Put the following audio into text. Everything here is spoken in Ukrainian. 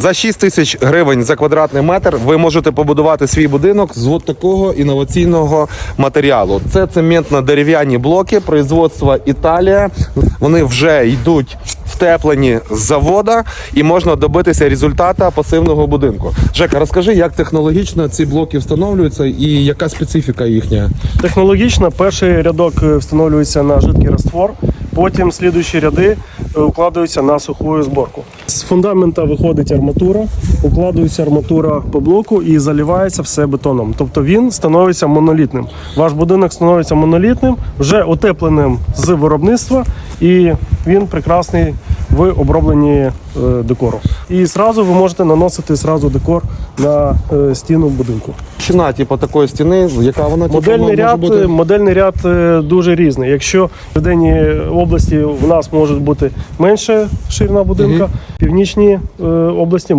За 6 тисяч гривень за квадратний метр ви можете побудувати свій будинок з от такого інноваційного матеріалу. Це цементно-дерев'яні блоки производства Італія. Вони вже йдуть втеплені з завода і можна добитися результата пасивного будинку. Жека, розкажи, як технологічно ці блоки встановлюються і яка специфіка їхня? Технологічно перший рядок е, встановлюється на жидкий раствор, потім слідуючі ряди е, укладаються на суху зборку. З фундамента виходить арматура, укладується арматура по блоку і заливається все бетоном. Тобто він становиться монолітним. Ваш будинок становиться монолітним, вже утепленим з виробництва, і він прекрасний в обробленні е, декору. І зразу ви можете наносити зразу декор на е, стіну будинку. Чина, типу, такої стіни, яка вона типу, Модельний може ряд, бути? модельний ряд е, дуже різний. Якщо в південній області в нас може бути менше ширина будинка, в північній області